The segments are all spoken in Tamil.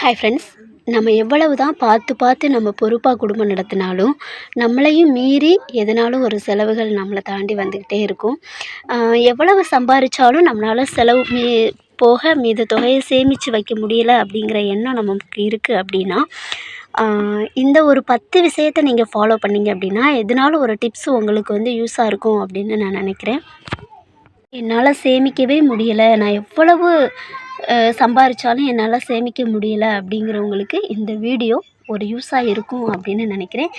ஹாய் ஃப்ரெண்ட்ஸ் நம்ம எவ்வளவு தான் பார்த்து பார்த்து நம்ம பொறுப்பாக குடும்பம் நடத்தினாலும் நம்மளையும் மீறி எதனாலும் ஒரு செலவுகள் நம்மளை தாண்டி வந்துக்கிட்டே இருக்கும். எவ்வளவு சம்பாதிச்சாலும் நம்மளால் செலவு மீ போக மீத தொகையை சேமித்து வைக்க முடியல அப்படிங்கிற எண்ணம் நமக்கு இருக்குது அப்படின்னா இந்த ஒரு பத்து விஷயத்தை நீங்கள் ஃபாலோ பண்ணிங்க அப்படின்னா எதனாலும் ஒரு டிப்ஸ் உங்களுக்கு வந்து யூஸாக இருக்கும் அப்படின்னு நான் நினைக்கிறேன். என்னால் சேமிக்கவே முடியலை. நான் எவ்வளவு சம்பாரித்தாலும் என்னால் சேமிக்க முடியல அப்படிங்கிறவங்களுக்கு இந்த வீடியோ ஒரு யூஸாக இருக்கும் அப்படின்னு நினைக்கிறேன்.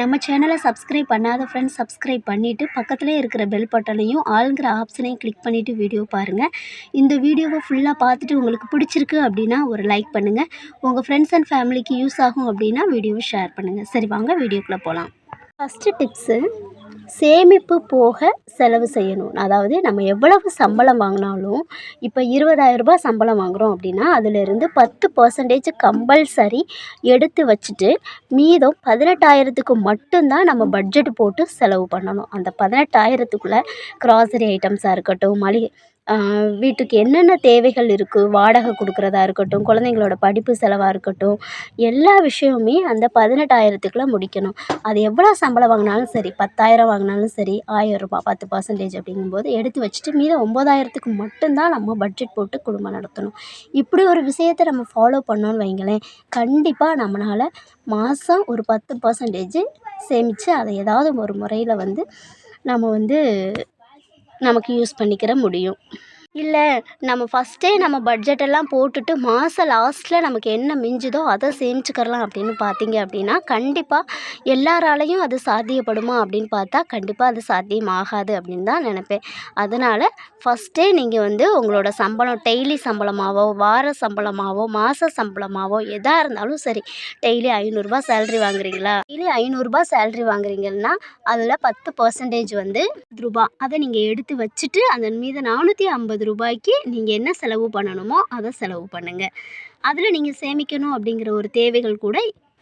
நம்ம சேனலை சப்ஸ்கிரைப் பண்ணாத ஃப்ரெண்ட்ஸ் சப்ஸ்கிரைப் பண்ணிவிட்டு பக்கத்துலேயே இருக்கிற பெல் பட்டனையும் ஆளுங்கிற ஆப்ஷனையும் கிளிக் பண்ணிவிட்டு வீடியோ பாருங்கள் இந்த வீடியோவை ஃபுல்லாக பார்த்துட்டு உங்களுக்கு பிடிச்சிருக்கு அப்படின்னா ஒரு லைக் பண்ணுங்கள் உங்கள் ஃப்ரெண்ட்ஸ் அண்ட் ஃபேமிலிக்கு யூஸ் ஆகும் அப்படின்னா வீடியோவை ஷேர் பண்ணுங்கள் சரி வாங்க வீடியோக்குள்ளே போகலாம் ஃபஸ்ட்டு டிப்ஸு சேமிப்பு போக செலவு செய்யணும். அதாவது நம்ம எவ்வளவு சம்பளம் வாங்கினாலும் இப்போ இருபதாயிரரூபா சம்பளம் வாங்குகிறோம் அப்படின்னா அதிலிருந்து பத்து பர்சன்டேஜ் கம்பல்சரி எடுத்து வச்சுட்டு மீதம் பதினெட்டாயிரத்துக்கு மட்டும்தான் நம்ம பட்ஜெட் போட்டு செலவு பண்ணணும். அந்த பதினெட்டாயிரத்துக்குள்ளே க்ராசரி ஐட்டம்ஸாக இருக்கட்டும் மளிகை வீட்டுக்கு என்னென்ன தேவைகள் இருக்குது வாடகை கொடுக்குறதா இருக்கட்டும் குழந்தைங்களோட படிப்பு செலவாக இருக்கட்டும் எல்லா விஷயமுமே அந்த பதினெட்டாயிரத்துக்குள்ளே முடிக்கணும். அது எவ்வளோ சம்பளம் வாங்கினாலும் சரி பத்தாயிரம் வாங்கினாலும் சரி ஆயிரரூபா பத்து பர்சன்டேஜ் அப்படிங்கும்போது எடுத்து வச்சுட்டு மீதம் ஒம்பதாயிரத்துக்கு மட்டும்தான் நம்ம பட்ஜெட் போட்டு குடும்பம் நடத்தணும். இப்படி ஒரு விஷயத்த நம்ம ஃபாலோ பண்ணோன்னு வைங்களேன் கண்டிப்பாக நம்மளால் மாதம் ஒரு பத்து பர்சன்டேஜ் சேமித்து அதை ஏதாவது ஒரு முறையில் வந்து நம்ம வந்து நமக்கு யூஸ் பண்ணிக்கிற முடியும். இல்லை நம்ம ஃபஸ்ட்டே நம்ம பட்ஜெட்டெல்லாம் போட்டுட்டு மாத லாஸ்ட்டில் நமக்கு என்ன மிஞ்சுதோ அதை சேமிச்சுக்கிறலாம் அப்படின்னு பார்த்தீங்க அப்படின்னா கண்டிப்பாக எல்லாராலையும் அது சாத்தியப்படுமா அப்படின்னு பார்த்தா கண்டிப்பாக அது சாத்தியம் ஆகாது அப்படின்னு தான் நினப்பேன். அதனால் ஃபஸ்ட்டே நீங்கள் வந்து உங்களோட சம்பளம் டெய்லி சம்பளமாகவோ வார சம்பளமாகவோ மாத சம்பளமாகவோ எதாக இருந்தாலும் சரி டெய்லி ஐநூறுரூபா சேல்ரி வாங்குறீங்களா? டெய்லி ஐநூறுரூபா சேல்ரி வாங்குறீங்கன்னா அதில் பத்து பர்சன்டேஜ் வந்து ரூபா அதை நீங்கள் எடுத்து வச்சுட்டு அதன் மீது நானூற்றி ஐம்பது ரூபாய்க்கு நீங்கள் என்ன செலவு பண்ணணுமோ அதை செலவு பண்ணுங்கள் அதில் நீங்கள் சேமிக்கணும் அப்படிங்கிற ஒரு தேவைகள் கூட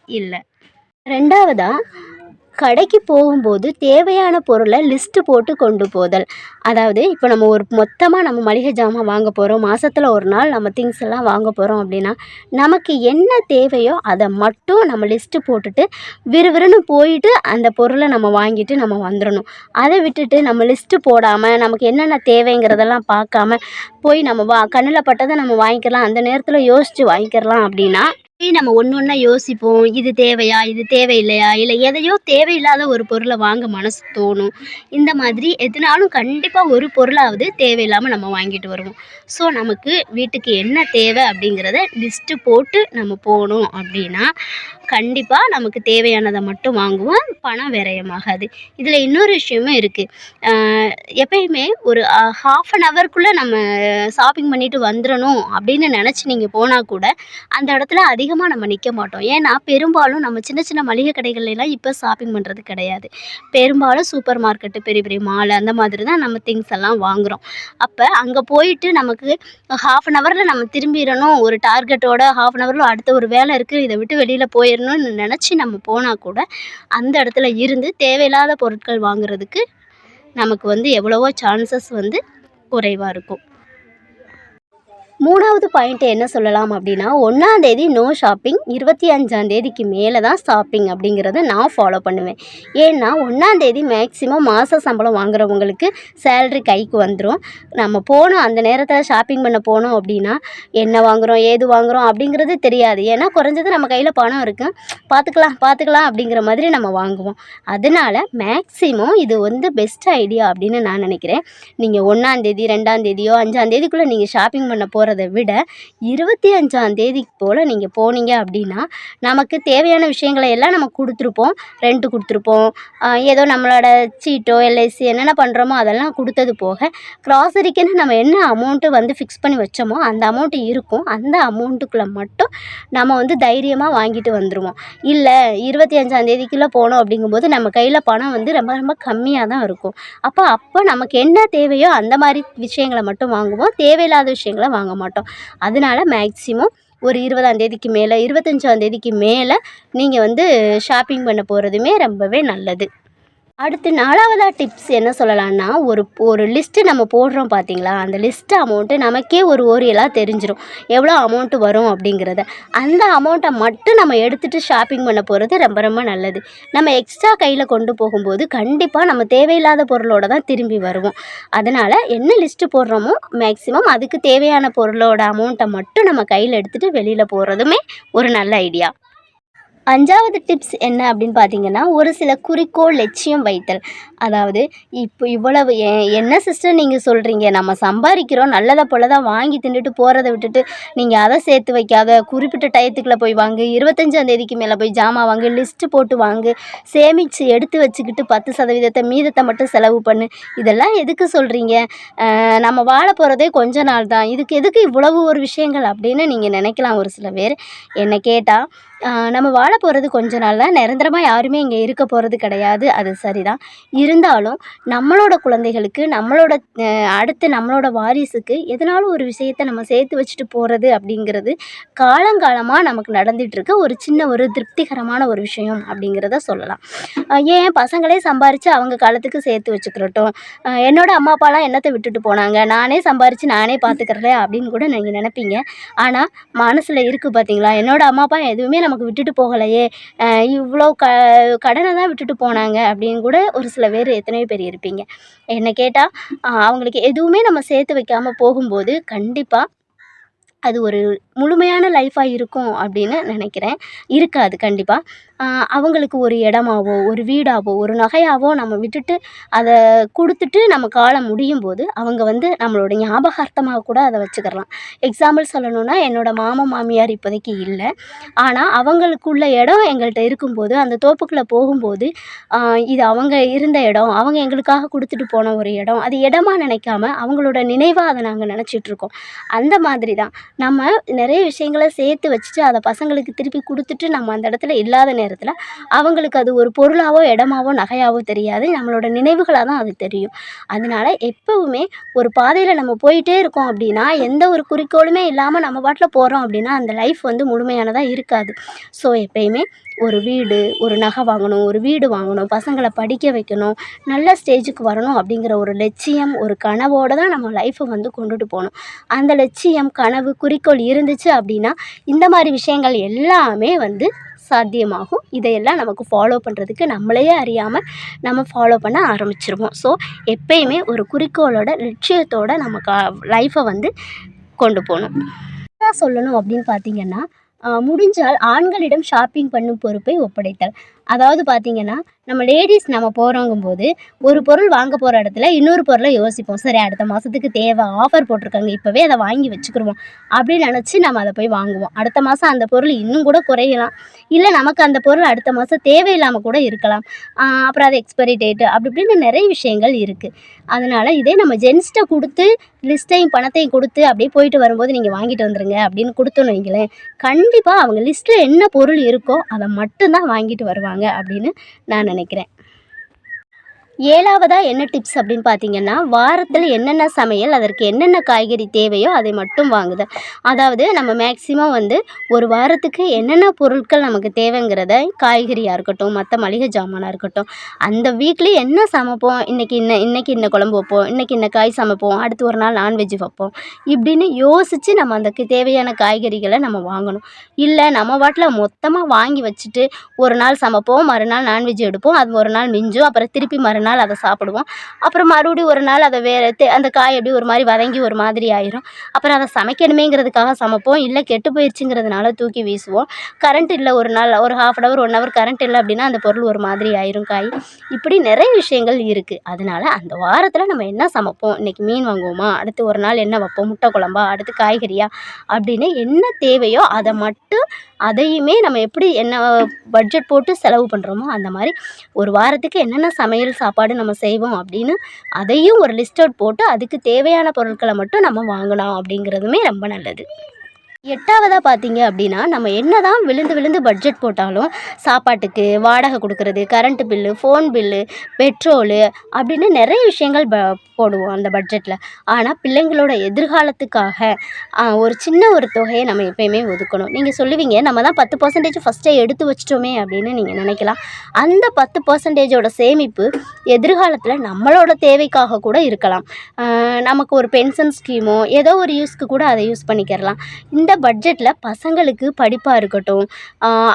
இல்லை. ரெண்டாவதாக கடைக்கு போகும்போது தேவையான பொருளை லிஸ்ட்டு போட்டு கொண்டு போதல். அதாவது இப்போ நம்ம ஒரு மொத்தமாக நம்ம மளிகை ஜாமான் வாங்க போகிறோம் மாதத்தில் ஒரு நாள் நம்ம திங்ஸ் எல்லாம் வாங்க போகிறோம் அப்படின்னா நமக்கு என்ன தேவையோ அதை மட்டும் நம்ம லிஸ்ட்டு போட்டுட்டு விறுவிறுன்னு போயிட்டு அந்த பொருளை நம்ம வாங்கிட்டு நம்ம வந்துடணும் அதை விட்டுட்டு நம்ம லிஸ்ட்டு போடாமல் நமக்கு என்னென்ன தேவைங்கிறதெல்லாம் பார்க்காம போய் நம்ம வா கண்ணில் பட்டதை நம்ம வாங்கிக்கலாம் அந்த நேரத்தில் யோசித்து வாங்கிக்கிறலாம் அப்படின்னா நம்ம ஒன்று ஒன்றா யோசிப்போம். இது தேவையா? இது தேவையில்லையா? இல்லை எதையோ தேவையில்லாத ஒரு பொருளை வாங்க மனசு தோணும். இந்த மாதிரி எதுனாலும் கண்டிப்பாக ஒரு பொருளாவது தேவையில்லாமல் நம்ம வாங்கிட்டு வருவோம். ஸோ நமக்கு வீட்டுக்கு என்ன தேவை அப்படிங்கிறத லிஸ்ட்டு போட்டு நம்ம போகணும் அப்படின்னா கண்டிப்பாக நமக்கு தேவையானதை மட்டும் வாங்குவோம். பணம் விரயமாகாது. இதில் இன்னொரு விஷயமும் இருக்குது எப்பயுமே ஒரு ஹாஃப் அன் ஹவர்க்குள்ளே நம்ம ஷாப்பிங் பண்ணிவிட்டு வந்துடணும் அப்படின்னு நினச்சி நீங்கள் போனால் கூட அந்த இடத்துல அதிகமாக நம்ம நிற்க மாட்டோம். ஏன்னா பெரும்பாலும் நம்ம சின்ன சின்ன மளிகை கடைகள்லாம் இப்போ ஷாப்பிங் பண்ணுறது கிடையாது. பெரும்பாலும் சூப்பர் மார்க்கெட்டு பெரிய பெரிய மால் அந்த மாதிரி தான் நம்ம திங்ஸ் எல்லாம் வாங்குகிறோம் அப்போ அங்கே போயிட்டு நமக்கு ஹாஃப் அன் ஹவரில் நம்ம திரும்பிடணும். ஒரு டார்கெட்டோட ஹாஃப் அன் ஹவரில் அடுத்த ஒரு வேலை இருக்குது இதை விட்டு வெளியில் போய் சேரணும்னு நினச்சி நம்ம போனால் கூட அந்த இடத்துல இருந்து தேவையில்லாத பொருட்கள் வாங்குறதுக்கு நமக்கு வந்து எவ்வளவோ சான்சஸ் வந்து குறைவாக இருக்கும். மூணாவது பாயிண்ட் என்ன சொல்லலாம் அப்படின்னா ஒன்றாந்தேதி நோ ஷாப்பிங் இருபத்தி அஞ்சாந்தேதிக்கு மேலே தான் ஷாப்பிங் அப்படிங்கிறத நான் ஃபாலோ பண்ணுவேன். ஏன்னா ஒன்றாந்தேதி மேக்ஸிமம் மாத சம்பளம் வாங்குறவங்களுக்கு சேல்ரி கைக்கு வந்துடும் நம்ம போனோம் அந்த நேரத்தில் ஷாப்பிங் பண்ண போனோம் அப்படின்னா என்ன வாங்குகிறோம் ஏது வாங்குகிறோம் அப்படிங்கிறது தெரியாது. ஏன்னா குறைஞ்சது நம்ம கையில் பணம் இருக்கும் பார்த்துக்கலாம் பார்த்துக்கலாம் அப்படிங்கிற மாதிரி நம்ம வாங்குவோம். அதனால் மேக்ஸிமம் இது வந்து பெஸ்ட் ஐடியா அப்படின்னு நான் நினைக்கிறேன். நீங்கள் ஒன்றாந்தேதி ரெண்டாந்தேதியோ அஞ்சாந்தேதிக்குள்ளே நீங்கள் ஷாப்பிங் பண்ண போ போகிறத விட இருபத்தி அஞ்சாந்தேதி போல் நீங்கள் போனீங்க அப்படின்னா நமக்கு தேவையான விஷயங்களை எல்லாம் நம்ம கொடுத்துருப்போம். ரெண்ட்டு கொடுத்துருப்போம். ஏதோ நம்மளோட சீட்டோ எல்ஐசி என்னென்ன பண்ணுறோமோ அதெல்லாம் கொடுத்தது போக க்ராசரிக்குன்னு நம்ம என்ன அமௌண்ட்டு வந்து ஃபிக்ஸ் பண்ணி வச்சோமோ அந்த அமௌண்ட்டு இருக்கும். அந்த அமௌண்ட்டுக்குள்ளே மட்டும் நம்ம வந்து தைரியமாக வாங்கிட்டு வந்துடுவோம் இல்லை இருபத்தி அஞ்சாந்தேதிக்குள்ளே போனோம் அப்படிங்கும்போது நம்ம கையில் பணம் வந்து ரொம்ப ரொம்ப கம்மியாக தான் இருக்கும். அப்போ அப்போ நமக்கு என்ன தேவையோ அந்த மாதிரி விஷயங்களை மட்டும் வாங்குவோம். தேவையில்லாத விஷயங்களை வாங்க மாட்டோம் அதனால மேக்ஸிமம் ஒரு இருபதாந்தேதிக்கு மேலே இருபத்தஞ்சாந்தேதிக்கு மேலே நீங்கள் வந்து ஷாப்பிங் பண்ண போகிறதுமே ரொம்பவே நல்லது. அடுத்து நாலாவதாக டிப்ஸ் என்ன சொல்லலாம்னா ஒரு ஒரு லிஸ்ட்டு நம்ம போடுறோம் பார்த்தீங்களா அந்த லிஸ்ட்டு அமௌண்ட்டு நமக்கே ஒரு ஓரியலாக தெரிஞ்சிடும் எவ்வளோ அமௌண்ட்டு வரும் அப்படிங்கிறத. அந்த அமௌண்ட்டை மட்டும் நம்ம எடுத்துகிட்டு ஷாப்பிங் பண்ண போகிறது ரொம்ப ரொம்ப நல்லது. நம்ம எக்ஸ்ட்ரா கையில் கொண்டு போகும்போது கண்டிப்பாக நம்ம தேவையில்லாத பொருளோட தான் திரும்பி வருவோம். அதனால் என்ன லிஸ்ட்டு போடுறோமோ மேக்ஸிமம் அதுக்கு தேவையான பொருளோட அமௌண்ட்டை மட்டும் நம்ம கையில் எடுத்துகிட்டு வெளியில் போகிறதுமே ஒரு நல்ல ஐடியா அஞ்சாவது டிப்ஸ் என்ன அப்படின்னு பார்த்தீங்கன்னா ஒரு சில குறிக்கோள் லட்சியம் வைத்தல். அதாவது இப்போ இவ்வளவு என்ன சிஸ்டர் நீங்கள் சொல்கிறீங்க நம்ம சம்பாதிக்கிறோம் நல்லதை போல தான் வாங்கி தின்னுட்டு போகிறத விட்டுட்டு நீங்கள் அதை சேர்த்து வைக்காத குறிப்பிட்ட டயத்துக்குள்ளே போய் வாங்கு இருபத்தஞ்சாம் தேதிக்கு மேலே போய் ஜாமான் வாங்கு லிஸ்ட்டு போட்டு வாங்கு சேமித்து எடுத்து வச்சுக்கிட்டு பத்து சதவீதத்தை மீதத்தை மட்டும் செலவு பண்ணு. இதெல்லாம் எதுக்கு சொல்கிறீங்க நம்ம வாழ போகிறதே கொஞ்ச நாள் தான் இதுக்கு எதுக்கு இவ்வளவு ஒரு விஷயங்கள் அப்படின்னு நீங்கள் நினைக்கலாம் ஒரு சில பேர். என்னை கேட்டால் நம்ம வாழ போகிறது கொஞ்ச நாள் தான். நிரந்தரமாக யாருமே இங்கே இருக்க போகிறது கிடையாது. அது சரிதான். இருந்தாலும் நம்மளோட குழந்தைகளுக்கு நம்மளோட அடுத்து நம்மளோட வாரிசுக்கு எதனாலும் ஒரு விஷயத்த நம்ம சேர்த்து வச்சுட்டு போகிறது அப்படிங்கிறது காலங்காலமாக நமக்கு நடந்துகிட்ருக்க ஒரு சின்ன ஒரு திருப்திகரமான ஒரு விஷயம் அப்படிங்கிறத சொல்லலாம். ஏன் பசங்களே சம்பாரித்து அவங்க காலத்துக்கு சேர்த்து வச்சுக்கிறட்டும். என்னோடய அம்மா அப்பாலாம் என்னத்தை விட்டுட்டு போனாங்க? நானே சம்பாரித்து நானே பார்த்துக்கிறேன் அப்படின்னு கூட நீங்கள் நினைப்பீங்க. ஆனால் மனசில் இருக்குது பார்த்தீங்களா என்னோடய அம்மா அப்பா எதுவுமே நம்ம நமக்கு விட்டுட்டு போகலையே. இவ்வளோ க கடனை தான் விட்டுட்டு போனாங்க அப்படின்னு கூட ஒரு சில பேர் எத்தனையோ பேர் இருப்பீங்க. என்னை கேட்டால் அவங்களுக்கு எதுவுமே நம்ம சேர்த்து வைக்காமல் போகும்போது கண்டிப்பாக அது ஒரு முழுமையான லைஃபாக இருக்கும் அப்படின்னு நினைக்கிறேன். இருக்காது கண்டிப்பாக அவங்களுக்கு ஒரு இடமாவோ ஒரு வீடாவோ ஒரு நகையாவோ நம்ம விட்டுட்டு அதை கொடுத்துட்டு நம்ம காலம் முடியும் போது அவங்க வந்து நம்மளோட ஞாபகார்த்தமாக கூட அதை வச்சுக்கிடலாம் எக்ஸாம்பிள் சொல்லணுன்னா என்னோடய மாமன் மாமியார் இப்போதைக்கு இல்லை. ஆனால் அவங்களுக்குள்ள இடம் எங்கள்கிட்ட இருக்கும்போது அந்த தோப்புக்குள்ளே போகும்போது இது அவங்க இருந்த இடம் அவங்க எங்களுக்காக கொடுத்துட்டு போன ஒரு இடம் அது இடமா நினைக்காம அவங்களோட நினைவாக அதை நாங்கள் நினச்சிட்ருக்கோம் அந்த மாதிரி தான் நம்ம நிறைய விஷயங்கள சேர்த்து வச்சுட்டு அதை பசங்களுக்கு திருப்பி கொடுத்துட்டு நம்ம அந்த இடத்துல இல்லாத நேரத்தில் அவங்களுக்கு அது ஒரு பொருளாவோ இடமாவோ நகையாவோ தெரியாது. நம்மளோட நினைவுகளாக தான் அது தெரியும். அதனால எப்போவுமே ஒரு பாதையில் நம்ம போயிட்டே இருக்கோம் அப்படின்னா எந்த ஒரு குறிக்கோளுமே இல்லாமல் நம்ம பாட்டில் போகிறோம் அப்படின்னா அந்த லைஃப் வந்து முழுமையானதாக இருக்காது. ஸோ எப்பயுமே ஒரு வீடு ஒரு நகை வாங்கணும் ஒரு வீடு வாங்கணும் பசங்களை படிக்க வைக்கணும் நல்ல ஸ்டேஜுக்கு வரணும் அப்படிங்கிற ஒரு லட்சியம் ஒரு கனவோடு தான் நம்ம லைஃப்பை வந்து கொண்டுட்டு போகணும். அந்த லட்சியம் கனவு குறிக்கோள் இருந்துச்சு அப்படின்னா இந்த மாதிரி விஷயங்கள் எல்லாமே வந்து சாத்தியமாகும். இதையெல்லாம் நமக்கு ஃபாலோ பண்ணுறதுக்கு நம்மளையே அறியாமல் நம்ம ஃபாலோ பண்ண ஆரம்பிச்சிருவோம். ஸோ எப்பயுமே ஒரு குறிக்கோளோட லட்சியத்தோடு நம்ம கா லைஃப்பை வந்து கொண்டு போகணும். சொல்லணும் அப்படின்னு பார்த்தீங்கன்னா முடிஞ்சால் ஆண்களிடம் ஷாப்பிங் பண்ணும் பொறுப்பை ஒப்படைத்தல். அதாவது பார்த்திங்கன்னா நம்ம லேடிஸ் நம்ம போகிறோங்கும்போது ஒரு பொருள் வாங்க போகிற இடத்துல இன்னொரு பொருளை யோசிப்போம். சரி அடுத்த மாதத்துக்கு தேவை ஆஃபர் போட்டிருக்காங்க இப்போவே அதை வாங்கி வச்சுக்கிருவோம் அப்படின்னு நினச்சி நம்ம அதை போய் வாங்குவோம். அடுத்த மாதம் அந்த பொருள் இன்னும் கூட குறையலாம். இல்லை நமக்கு அந்த பொருள் அடுத்த மாதம் தேவையில்லாமல் கூட இருக்கலாம். அப்புறம் அது எக்ஸ்பைரி டேட்டு அப்படி இப்படின்னு நிறைய விஷயங்கள் இருக்குது அதனால் இதே நம்ம ஜென்ஸ்ட்டை கொடுத்து லிஸ்ட்டையும் பணத்தையும் கொடுத்து அப்படியே போயிட்டு வரும்போது நீங்கள் வாங்கிட்டு வந்துடுங்க அப்படின்னு கொடுத்தோன்னு வைங்களேன் கண்டிப்பாக அவங்க லிஸ்ட்டில் என்ன பொருள் இருக்கோ அதை மட்டும்தான் வாங்கிட்டு வருவாங்க. அப்படின்னு நான் நினைக்கிறேன். ஏழாவதாக என்ன டிப்ஸ் அப்படின்னு பார்த்தீங்கன்னா வாரத்தில் என்னென்ன சமையல் அதற்கு என்னென்ன காய்கறி தேவையோ அதை மட்டும் வாங்குதல். அதாவது நம்ம மேக்ஸிமம் வந்து ஒரு வாரத்துக்கு என்னென்ன பொருட்கள் நமக்கு தேவைங்கிறத காய்கறியாக இருக்கட்டும் மற்ற மளிகை ஜாமானாக இருக்கட்டும் அந்த வீக்லி என்ன சமைப்போம் இன்றைக்கி இன்ன இன்றைக்கி இந்த குழம்பு வைப்போம் இன்றைக்கி இந்த காய் சமைப்போம் அடுத்து ஒரு நாள் நான்வெஜ் வைப்போம் இப்படின்னு யோசித்து நம்ம அந்த தேவையான காய்கறிகளை நம்ம வாங்கணும். இல்லை நம்ம வாட்டில் மொத்தமாக வாங்கி வச்சுட்டு ஒரு நாள் சமைப்போம் மறுநாள் நான்வெஜ் எடுப்போம் அது ஒரு நாள் மிஞ்சும் அப்புறம் திருப்பி மறுநாள் நாள் அதை சாப்பிடுவோம். அப்புறம் மறுபடியும் ஒரு நாள் அதை வேறு தே அந்த காய் அப்படியே ஒரு மாதிரி வதங்கி ஒரு மாதிரி ஆயிரும். அப்புறம் அதை சமைக்கணுமேங்கிறதுக்காக சமைப்போம். இல்லை கெட்டு போயிடுச்சுங்கிறதுனால தூக்கி வீசுவோம். கரண்ட் இல்லை ஒரு நாள் ஒரு half an hour one hour current இல்லை அப்படின்னா அந்த பொருள் ஒரு மாதிரி ஆயிரும் காய். இப்படி நிறைய விஷயங்கள் இருக்குது அதனால் அந்த வாரத்தில் நம்ம என்ன சமைப்போம்? இன்றைக்கி மீன் வாங்குவோமா? அடுத்து ஒரு நாள் என்ன வைப்போம்? முட்டை குழம்பா? அடுத்து காய்கறியா? அப்படின்னு என்ன தேவையோ அதை மட்டும் அதையுமே நம்ம எப்படி என்ன பட்ஜெட் போட்டு செலவு பண்ணுறோமோ அந்த மாதிரி ஒரு வாரத்துக்கு என்னென்ன சமையல் சாப்பாடு நம்ம செய்வோம் அப்படின்னு அதையும் ஒரு லிஸ்ட் அவுட் போட்டு அதுக்கு தேவையான பொருட்களை மட்டும் நம்ம வாங்கலாம் அப்படிங்கிறதுமே ரொம்ப நல்லது. எட்டாவதாக பார்த்தீங்க அப்படின்னா நம்ம என்ன தான் விழுந்து விழுந்து பட்ஜெட் போட்டாலும் சாப்பாட்டுக்கு வாடகை கொடுக்கறது current bill phone bill petrol அப்படின்னு நிறைய விஷயங்கள் ப போடுவோம் அந்த பட்ஜெட்டில் ஆனால் பிள்ளைங்களோட எதிர்காலத்துக்காக ஒரு சின்ன ஒரு தொகையை நம்ம எப்பயுமே ஒதுக்கணும். நீங்கள் சொல்லுவீங்க நம்ம தான் பத்து பர்சன்டேஜ் ஃபஸ்ட்டே எடுத்து வச்சிட்டோமே அப்படின்னு நீங்கள் நினைக்கலாம். அந்த பத்து பர்சன்டேஜோட சேமிப்பு எதிர்காலத்தில் நம்மளோட தேவைக்காக கூட இருக்கலாம். நமக்கு ஒரு பென்ஷன் ஸ்கீமோ ஏதோ ஒரு யூஸ்க்கு கூட அதை யூஸ் பண்ணிக்கிறலாம். இந்த பட்ஜெட்டில் பசங்களுக்கு படிப்பாக இருக்கட்டும்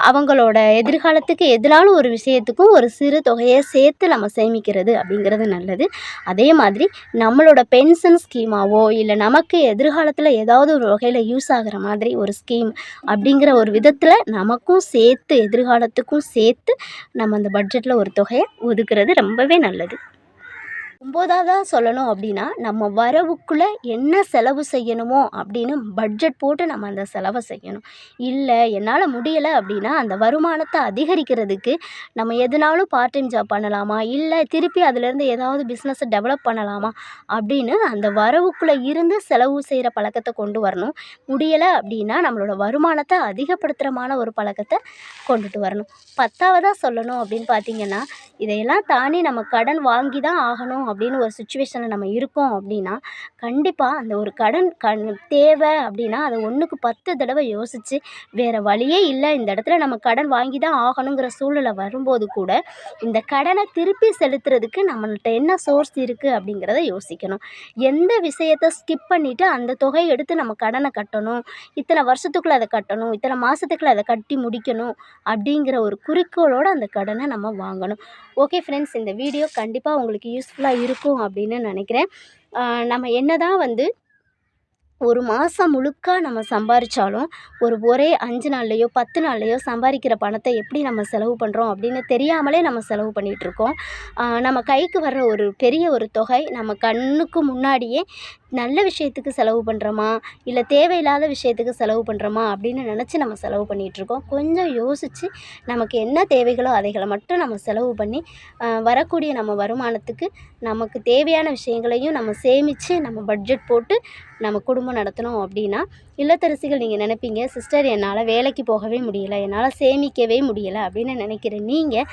அவங்களோட எதிர்காலத்துக்கு எதிரான ஒரு விஷயத்துக்கும் ஒரு சிறு தொகையை சேர்த்து நம்ம சேமிக்கிறது அப்படிங்கிறது நல்லது. அதே மாதிரி நம்மளோட பென்ஷன் ஸ்கீமாவோ இல்லை நமக்கு எதிர்காலத்தில் ஏதாவது ஒரு வகையில் யூஸ் ஆகிற மாதிரி ஒரு ஸ்கீம் அப்படிங்கிற ஒரு விதத்தில் நமக்கும் சேர்த்து எதிர்காலத்துக்கும் சேர்த்து நம்ம அந்த பட்ஜெட்டில் ஒரு தொகையை ஒதுக்குறது ரொம்பவே நல்லது. ஒம்போதாவதாக சொல்லணும் அப்படின்னா நம்ம வரவுக்குள்ளே என்ன செலவு செய்யணுமோ அப்படின்னு பட்ஜெட் போட்டு நம்ம அந்த செலவை செய்யணும். இல்லை என்னால் முடியலை அப்படின்னா அந்த வருமானத்தை அதிகரிக்கிறதுக்கு நம்ம எதுனாலும் பார்ட் டைம் ஜாப் பண்ணலாமா? இல்லை திருப்பி அதுலேருந்து ஏதாவது பிஸ்னஸை டெவலப் பண்ணலாமா? அப்படின்னு அந்த வரவுக்குள்ளே இருந்து செலவு செய்கிற பழக்கத்தை கொண்டு வரணும். முடியலை அப்படின்னா நம்மளோட வருமானத்தை அதிகப்படுத்துகிறமான ஒரு பழக்கத்தை கொண்டுட்டு வரணும். பத்தாவதாக சொல்லணும் அப்படின்னு பார்த்தீங்கன்னா இதையெல்லாம் தாண்டி நம்ம கடன் வாங்கி தான் ஆகணும் அப்படின்னு ஒரு சுச்சுவேஷனில் நம்ம இருக்கோம் அப்படின்னா கண்டிப்பாக அந்த ஒரு கடன் கண் தேவை அப்படின்னா அதை ஒன்றுக்கு பத்து தடவை யோசித்து வேறு வழியே இல்லை. இந்த இடத்துல நம்ம கடன் வாங்கி தான் ஆகணுங்கிற சூழ்நிலை வரும்போது கூட இந்த கடனை திருப்பி செலுத்துறதுக்கு நம்மள்கிட்ட என்ன சோர்ஸ் இருக்குது அப்படிங்கிறத யோசிக்கணும். எந்த விஷயத்தை ஸ்கிப் பண்ணிவிட்டு அந்த தொகையை எடுத்து நம்ம கடனை கட்டணும். இத்தனை வருஷத்துக்குள்ளே அதை கட்டணும். இத்தனை மாதத்துக்குள்ளே அதை கட்டி முடிக்கணும் அப்படிங்கிற ஒரு குறிக்கோளோடு அந்த கடனை நம்ம வாங்கணும். ஓகே ஃப்ரெண்ட்ஸ் இந்த வீடியோ கண்டிப்பாக உங்களுக்கு யூஸ்ஃபுல்லாக இருக்கும் அப்படின்னு நினைக்கிறேன். நம்ம என்ன தான் வந்து ஒரு மாதம் முழுக்க நம்ம சம்பாரித்தாலும் ஒரு ஒரே அஞ்சு நாள்லையோ பத்து நாள்லையோ சம்பாதிக்கிற பணத்தை எப்படி நம்ம செலவு பண்ணுறோம் அப்படின்னு தெரியாமலே நம்ம செலவு பண்ணிகிட்ருக்கோம் நம்ம கைக்கு வர்ற ஒரு பெரிய ஒரு தொகை நம்ம கண்ணுக்கு முன்னாடியே நல்ல விஷயத்துக்கு செலவு பண்ணுறோமா இல்லை தேவையில்லாத விஷயத்துக்கு செலவு பண்ணுறோமா அப்படின்னு நினச்சி நம்ம செலவு பண்ணிகிட்ருக்கோம் கொஞ்சம் யோசித்து நமக்கு என்ன தேவைகளோ அதைகளை மட்டும் நம்ம செலவு பண்ணி வரக்கூடிய நம்ம வருமானத்துக்கு நமக்கு தேவையான விஷயங்களையும் நம்ம சேமித்து நம்ம பட்ஜெட் போட்டு நம்ம குடும்பம் நடத்தணும் அப்படின்னா இல்லத்தரசிகள் நீங்கள் நினைப்பீங்க சிஸ்டர் என்னால் வேலைக்கு போகவே முடியல என்னால் சேமிக்கவே முடியலை அப்படின்னு நினைக்கிற நீங்கள்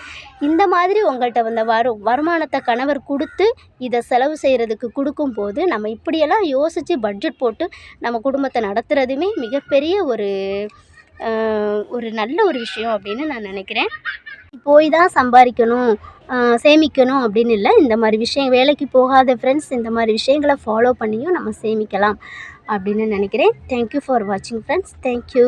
இந்த மாதிரி உங்கள்கிட்ட வந்த வரு வருமானத்தை கணவர் கொடுத்து இதை செலவு செய்கிறதுக்கு கொடுக்கும்போது நம்ம இப்படியெல்லாம் யோசித்து பட்ஜெட் போட்டு நம்ம குடும்பத்தை நடத்துகிறதுமே மிகப்பெரிய ஒரு ஒரு நல்ல ஒரு விஷயம் அப்படின்னு நான் நினைக்கிறேன். போய் தான் சம்பாதிக்கணும் சேமிக்கணும் அப்படின்னு இல்லை. இந்த மாதிரி விஷயம் வேலைக்கு போகாத ஃப்ரெண்ட்ஸ் இந்த மாதிரி விஷயங்களை ஃபாலோ பண்ணியும் நம்ம சேமிக்கலாம். அப்படின்னு நினைக்கிறேன். தேங்க்யூ ஃபார் வாட்சிங் ஃப்ரெண்ட்ஸ் தேங்க்யூ